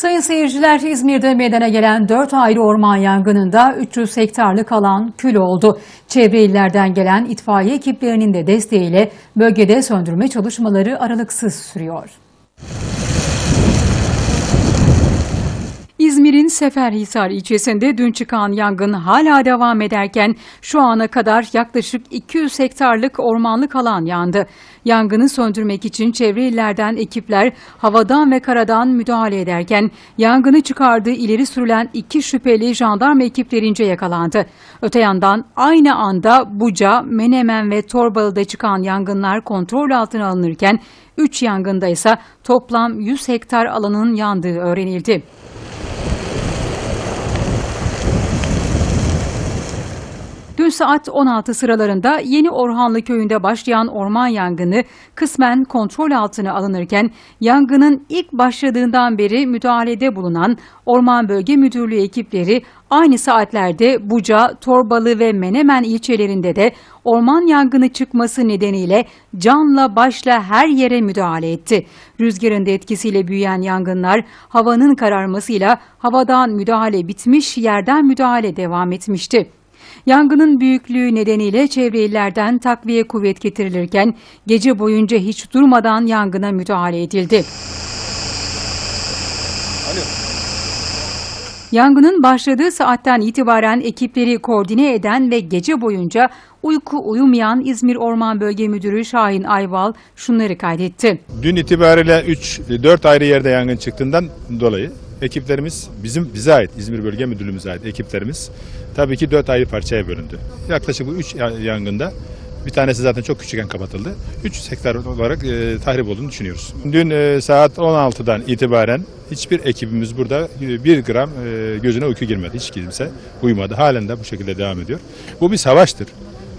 Sayın seyirciler İzmir'de meydana gelen 4 ayrı orman yangınında 300 hektarlık alan kül oldu. Çevre illerden gelen itfaiye ekiplerinin de desteğiyle bölgede söndürme çalışmaları aralıksız sürüyor. İzmir'in Seferhisar ilçesinde dün çıkan yangın hala devam ederken şu ana kadar yaklaşık 200 hektarlık ormanlık alan yandı. Yangını söndürmek için çevre illerden ekipler havadan ve karadan müdahale ederken yangını çıkardığı ileri sürülen iki şüpheli jandarma ekiplerince yakalandı. Öte yandan aynı anda Buca, Menemen ve Torbalı'da çıkan yangınlar kontrol altına alınırken 3 yangında ise toplam 100 hektar alanın yandığı öğrenildi. Dün saat 16 sıralarında Yeni Orhanlı köyünde başlayan orman yangını kısmen kontrol altına alınırken yangının ilk başladığından beri müdahalede bulunan Orman Bölge Müdürlüğü ekipleri aynı saatlerde Buca, Torbalı ve Menemen ilçelerinde de orman yangını çıkması nedeniyle canla başla her yere müdahale etti. Rüzgarın da etkisiyle büyüyen yangınlar havanın kararmasıyla havadan müdahale bitmiş, yerden müdahale devam etmişti. Yangının büyüklüğü nedeniyle çevre illerden takviye kuvvet getirilirken gece boyunca hiç durmadan yangına müdahale edildi. Yangının başladığı saatten itibaren ekipleri koordine eden ve gece boyunca uyku uyumayan İzmir Orman Bölge Müdürü Şahin Ayval şunları kaydetti. Dün itibariyle 3-4 ayrı yerde yangın çıktığından dolayı ekiplerimiz bizim bize ait İzmir Bölge Müdürlüğümüze ait ekiplerimiz tabii ki 4 ayrı parçaya bölündü. Yaklaşık bu 3 yangında bir tanesi zaten çok küçükken kapatıldı. 300 hektar olarak e, tahrip olduğunu düşünüyoruz. Dün e, saat 16'dan itibaren hiçbir ekibimiz burada e, bir gram e, gözüne uyku girmedi. Hiç kimse uyumadı. Halen de bu şekilde devam ediyor. Bu bir savaştır.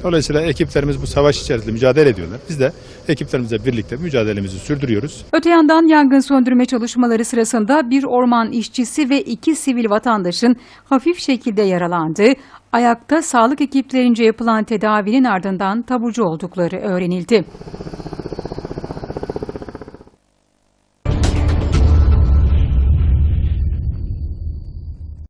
Dolayısıyla ekiplerimiz bu savaş içerisinde mücadele ediyorlar. Biz de ekiplerimizle birlikte mücadelemizi sürdürüyoruz. Öte yandan yangın söndürme çalışmaları sırasında bir orman işçisi ve iki sivil vatandaşın hafif şekilde yaralandığı, ayakta sağlık ekiplerince yapılan tedavinin ardından taburcu oldukları öğrenildi.